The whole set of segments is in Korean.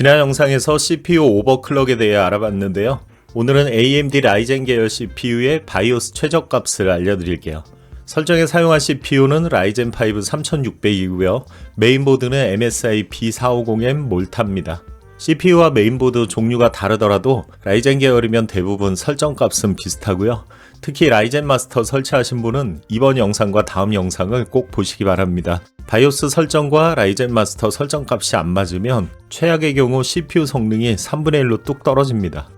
지난 영상에서 CPU 오버클럭에 대해 알아봤는데요. 오늘은 AMD 라이젠 계열 CPU의 바이오스 최저값을 알려드릴게요. 설정에 사용한 CPU는 라이젠 5 3600이고요. 메인보드는 MSI B450M 몰타입니다. CPU와 메인보드 종류가 다르더라도 라이젠 계열이면 대부분 설정값은 비슷하고요. 특히 라이젠 마스터 설치하신 분은 이번 영상과 다음 영상을 꼭 보시기 바랍니다. 바이오스 설정과 라이젠 마스터 설정값이 안 맞으면 최악의 경우 CPU 성능이 3분의 1로 뚝 떨어집니다.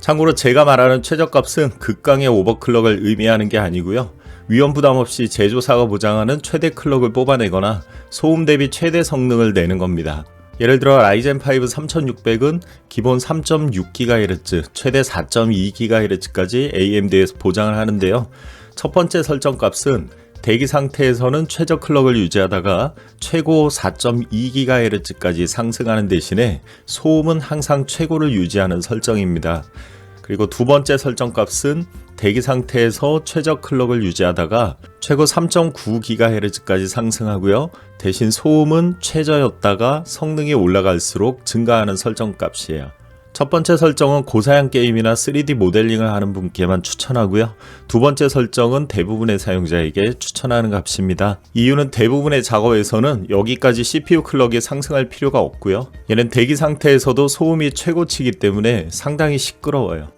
참고로 제가 말하는 최저값은 극강의 오버클럭을 의미하는 게 아니고요. 위험 부담 없이 제조사가 보장하는 최대 클럭을 뽑아내거나 소음 대비 최대 성능을 내는 겁니다. 예를 들어 라이젠 5 3600은 기본 3.6GHz, 최대 4.2GHz까지 AMD에서 보장을 하는데요. 첫 번째 설정 값은 대기 상태에서는 최저 클럭을 유지하다가 최고 4.2GHz까지 상승하는 대신에 소음은 항상 최고를 유지하는 설정입니다. 그리고 두 번째 설정 값은 대기 상태에서 최저 클럭을 유지하다가 최고 3.9GHz까지 상승하고요. 대신 소음은 최저였다가 성능이 올라갈수록 증가하는 설정 값이에요. 첫 번째 설정은 고사양 게임이나 3D 모델링을 하는 분께만 추천하고요. 두 번째 설정은 대부분의 사용자에게 추천하는 값입니다. 이유는 대부분의 작업에서는 여기까지 CPU 클럭이 상승할 필요가 없고요. 얘는 대기 상태에서도 소음이 최고치기 때문에 상당히 시끄러워요.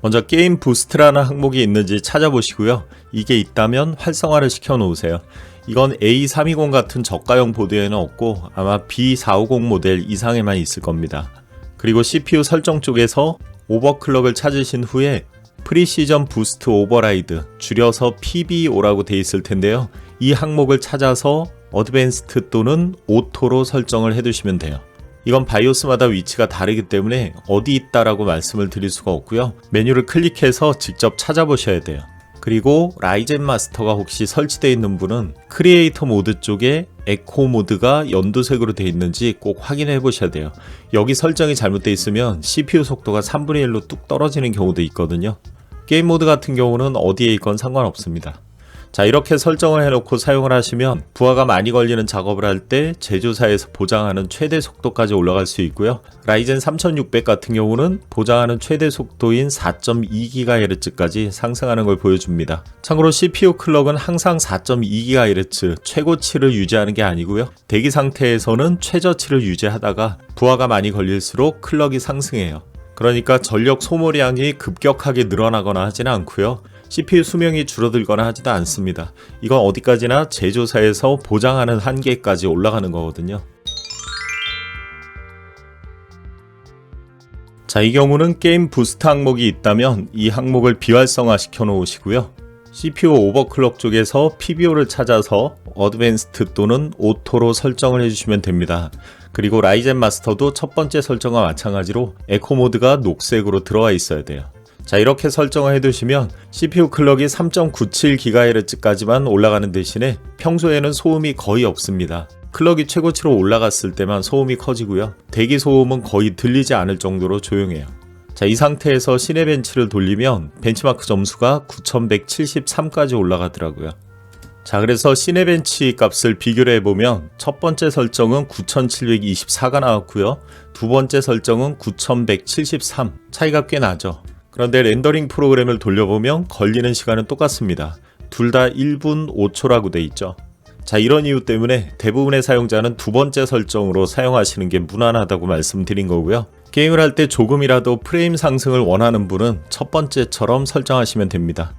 먼저 게임 부스트라는 항목이 있는지 찾아보시고요. 이게 있다면 활성화를 시켜 놓으세요. 이건 A320 같은 저가형 보드에는 없고 아마 B450 모델 이상에만 있을 겁니다. 그리고 CPU 설정 쪽에서 오버클럭을 찾으신 후에 프리시전 부스트 오버라이드 줄여서 PBO라고 돼 있을 텐데요. 이 항목을 찾아서 어드밴스트 또는 오토로 설정을 해 두시면 돼요. 이건 바이오스마다 위치가 다르기 때문에 어디 있다라고 말씀을 드릴 수가 없고요. 메뉴를 클릭해서 직접 찾아보셔야 돼요. 그리고 라이젠 마스터가 혹시 설치되어 있는 분은 크리에이터 모드 쪽에 에코 모드가 연두색으로 되어 있는지 꼭 확인해 보셔야 돼요. 여기 설정이 잘못되어 있으면 CPU 속도가 3분의 1로 뚝 떨어지는 경우도 있거든요. 게임 모드 같은 경우는 어디에 있건 상관없습니다. 자 이렇게 설정을 해놓고 사용을 하시면 부하가 많이 걸리는 작업을 할 때 제조사에서 보장하는 최대 속도까지 올라갈 수 있고요. 라이젠 3600 같은 경우는 보장하는 최대 속도인 4.2GHz까지 상승하는 걸 보여줍니다. 참고로 CPU 클럭은 항상 4.2GHz 최고치를 유지하는 게 아니고요. 대기 상태에서는 최저치를 유지하다가 부하가 많이 걸릴수록 클럭이 상승해요. 그러니까 전력 소모량이 급격하게 늘어나거나 하지는 않고요. CPU 수명이 줄어들거나 하지도 않습니다. 이건 어디까지나 제조사에서 보장하는 한계까지 올라가는 거거든요. 자, 이 경우는 게임 부스트 항목이 있다면 이 항목을 비활성화 시켜 놓으시고요. CPU 오버클럭 쪽에서 PBO를 찾아서 어드밴스트 또는 오토로 설정을 해주시면 됩니다. 그리고 라이젠 마스터도 첫 번째 설정과 마찬가지로 에코 모드가 녹색으로 들어와 있어야 돼요. 자 이렇게 설정을 해두시면 CPU 클럭이 3.97GHz까지만 올라가는 대신에 평소에는 소음이 거의 없습니다. 클럭이 최고치로 올라갔을 때만 소음이 커지고요. 대기 소음은 거의 들리지 않을 정도로 조용해요. 자, 이 상태에서 시네벤치를 돌리면 벤치마크 점수가 9173까지 올라가더라고요. 자, 그래서 시네벤치 값을 비교를 해보면 첫 번째 설정은 9724가 나왔고요. 두 번째 설정은 9173. 차이가 꽤 나죠. 그런데 렌더링 프로그램을 돌려보면 걸리는 시간은 똑같습니다. 둘 다 1분 5초라고 돼 있죠. 자, 이런 이유 때문에 대부분의 사용자는 두 번째 설정으로 사용하시는 게 무난하다고 말씀드린 거고요. 게임을 할 때 조금이라도 프레임 상승을 원하는 분은 첫 번째처럼 설정하시면 됩니다.